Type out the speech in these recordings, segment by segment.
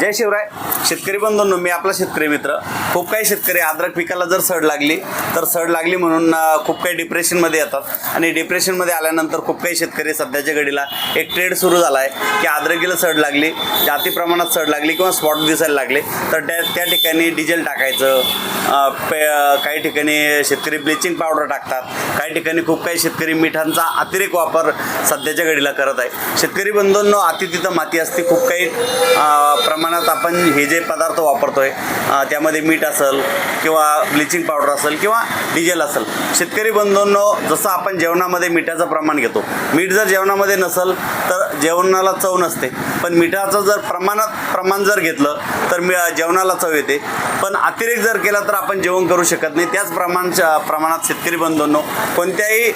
जय शिवराय. शेतकरी बंधूंनो मी आपला शेतकरी मित्र. खूप काही शेतकरी अद्रक पिकाला जर सड लागली तर सड लागली म्हणून खूप काही डिप्रेशनमध्ये येतात. आणि डिप्रेशनमध्ये आल्यानंतर खूप काही शेतकरी सध्याच्या घडीला एक ट्रेड सुरू झाला आहे की अद्रकीला सड लागली जाती प्रमाणात सड लागली किंवा स्पॉट दिसायला लागले तर त्या त्या ठिकाणी डिझेल टाकायचं पे काही ठिकाणी शेतकरी ब्लिचिंग पावडर टाकतात काही ठिकाणी खूप काही शेतकरी मिठांचा अतिरेक वापर सध्याच्या घडीला करत आहे. शेतकरी बंधूंनो अति तिथं माती असते खूप काही प्रमाण प्रमाणात आपण हे जे पदार्थ वापरतोय आहे त्यामध्ये मीठ असेल किंवा ब्लिचिंग पावडर असेल किंवा डिझेल असेल शेतकरी बंधूंनो जसं आपण जेवणामध्ये मिठाचं प्रमाण घेतो. मीठ जर जेवणामध्ये नसेल तर जेवणाला चव नसते. पण मिठाचं जर प्रमाणात प्रमाण जर घेतलं तर मी जेवणाला चव येते. पण अतिरेक जर केला तर आपण जेवण करू शकत नाही. त्याच प्रमाणच्या प्रमाणात शेतकरी बंधूंनो कोणत्याही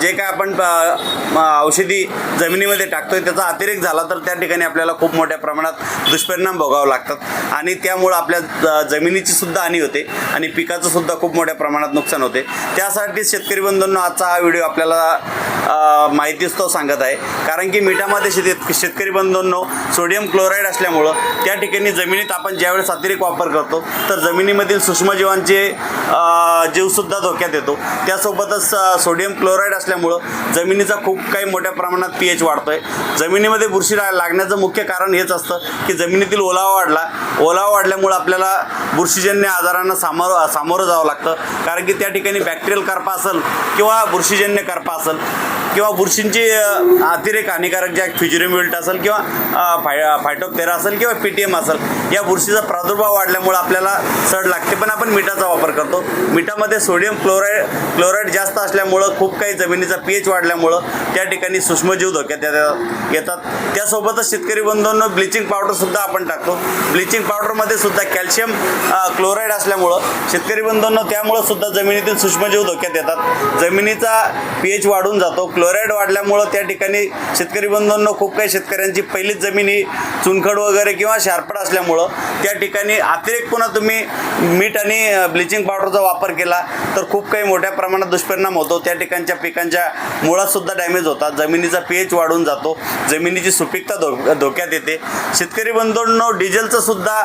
जे काय आपण औषधी जमिनीमध्ये टाकतोय त्याचा अतिरेक झाला तर त्या ठिकाणी आपल्याला खूप मोठ्या प्रमाणात दुष्परिणाम भोगावं लागतात. आणि त्यामुळं आपल्या ज- जमिनीची सुद्धा हानी होते आणि पिकाचं सुद्धा खूप मोठ्या प्रमाणात नुकसान होते. त्यासाठी शेतकरी बंधूंना आजचा हा व्हिडिओ आपल्याला माहितीच तो सांगत आहे. कारण की मिठामध्ये शेत शेतकरी बंधूंनो सोडियम क्लोराईड असल्यामुळं त्या ठिकाणी जमिनीत आपण ज्यावेळेस अतिरेक वापर करतो तर जमिनीमधील सूक्ष्मजीवांचे जीवसुद्धा धोक्यात येतो. त्यासोबतच सोडियम क्लोराईड असल्यामुळं जमिनीचा खूप काही मोठ्या प्रमाणात पी एच वाढतो आहे जमिनीमध्ये बुरशी लागण्याचं मुख्य कारण हेच असतं की जमिनीतील ओलावा वाढला ओलावा वाढल्यामुळं आपल्याला बुरशीजन्य आजारांना सामोरं सामोरं जावं लागतं. कारण की त्या ठिकाणी बॅक्टेरियल करपा असेल किंवा बुरशीजन्य करपा असेल किंवा बुरशींची अतिरेक हानिकारक ज्या फ्युजरिमिल्ट असेल किंवा फाय फायटोप्टेरा असेल किंवा पी टी एम असेल या बुरशीचा प्रादुर्भाव वाढल्यामुळे आपल्याला सड लागते. पण आपण मिठाचा वापर करतो. मिठामध्ये सोडियम क्लोराईड क्लोराईड जास्त असल्यामुळं खूप काही जमिनीचा पी एच वाढल्यामुळं त्या ठिकाणी सूक्ष्मजीव धोक्यात येतात. त्यासोबतच शेतकरी बंधूंना ब्लिचिंग पावडरसुद्धा आपण टाकतो. ब्लिचिंग पावडरमध्ये सुद्धा कॅल्शियम क्लोराईड असल्यामुळं शेतकरी बंधूंना त्यामुळं सुद्धा जमिनीतील सूक्ष्मजीव धोक्यात येतात. जमिनीचा पी एच वाढून जातो क्लो क्लोराईड वाढल्यामुळं त्या ठिकाणी शेतकरी बंधूंना खूप काही शेतकऱ्यांची पहिलीच जमीन ही चुनखड वगैरे किंवा शार्पड असल्यामुळं त्या ठिकाणी अतिरेक पुन्हा तुम्ही मीठ आणि ब्लिचिंग पावडरचा वापर केला तर खूप काही मोठ्या प्रमाणात दुष्परिणाम होतो. त्या ठिकाणच्या पिकांच्या मुळातसुद्धा डॅमेज होतात. जमिनीचा पी एच वाढून जातो. जमिनीची सुपीकता धो धोक्यात येते. शेतकरी बंधूंनो डिझेलचं सुद्धा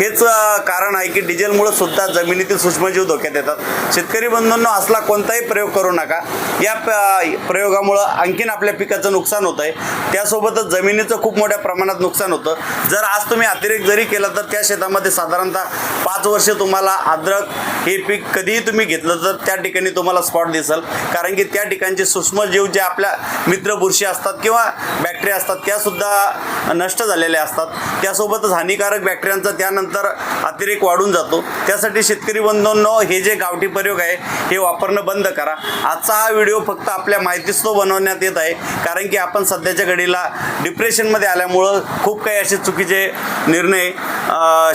हेच कारण आहे की डिझेलमुळं सुद्धा जमिनीतील सूक्ष्मजीव धोक्यात येतात. शेतकरी बंधूंनो असला कोणताही प्रयोग करू नका. या प- प्रयोगामुळं आणखीन आपल्या पिकाचं नुकसान होतं आहे त्यासोबतच जमिनीचं खूप मोठ्या प्रमाणात नुकसान होतं. जर आज तुम्ही अतिरेक जरी केला तर त्या शेतामध्ये साधारणतः पाच वर्ष तुम्हाला अद्रक हे पीक कधीही तुम्ही घेतलं तर त्या ठिकाणी तुम्हाला स्पॉट दिसेल. कारण की त्या ठिकाणचे सूक्ष्मजीव जे आपल्या मित्र बुरशी असतात किंवा बॅक्टेरिया असतात त्यासुद्धा नष्ट झालेल्या असतात. त्यासोबतच हानिकारक बॅक्टेरियांचा त्यानंतर अतिरेक वाढून जातो. त्यासाठी शेतकरी बंधूंनो हे जे गावठी प्रयोग आहे हे वापरणं बंद करा. आजचा हा व्हिडिओ फक्त आपल्या माहितीच तो बनवण्यात येत आहे. कारण की आपण सध्याच्या घडीला डिप्रेशनमध्ये आल्यामुळं खूप काही असे चुकीचे निर्णय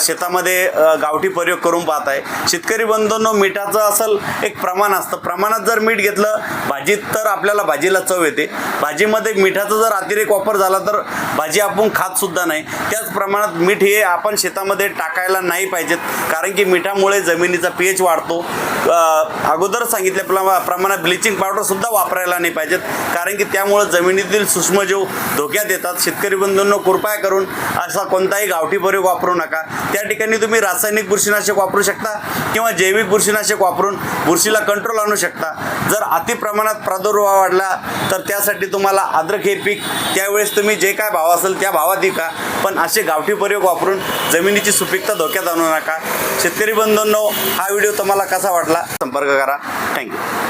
शेतामध्ये गावठी प्रयोग करून पाहत आहे. शेतकरी बंधूंनो मिठाचं असल एक प्रमाण असतं. प्रमाणात जर मीठ घेतलं भाजीत तर आपल्याला भाजीला चव येते. भाजीमध्ये मिठाचा जर अतिरेक वापर झाला तर भाजी आपण खातसुद्धा नाही. त्याच प्रमाणात मीठ हे आपण शेतामध्ये टाकायला नाही पाहिजेत. कारण की मिठामुळे जमिनीचा पी एच वाढतो. अगोदर सांगितल्या प्रमाणात ब्लिचिंग पावडर सुद्धा वापरायला नाही पाहिजेत. कारण की त्यामुळं जमिनीतील सूक्ष्मजीव धोक्यात येतात. शेतकरी बंधूंनो कृपया करून असा कोणताही गावठी प्रयोग वापरू नका. त्या ठिकाणी तुम्ही रासायनिक बुरशीनाशक वापरू शकता किंवा जैविक बुरशीनाशक वापरून बुरशीला कंट्रोल आणू शकता. जर अतिप्रमाणात प्रादुर्भाव वाढला तर त्यासाठी तुम्हाला अद्रक हे पीक त्यावेळेस तुम्ही जे काय भाव असेल त्या भावात विका. पण असे गावठी प्रयोग वापरून जमिनीची सुपीकता धोक्यात आणू नका. शेतकरी बंधूंनो हा व्हिडिओ तुम्हाला कसा वाटला? संपर्क करा. थँक्यू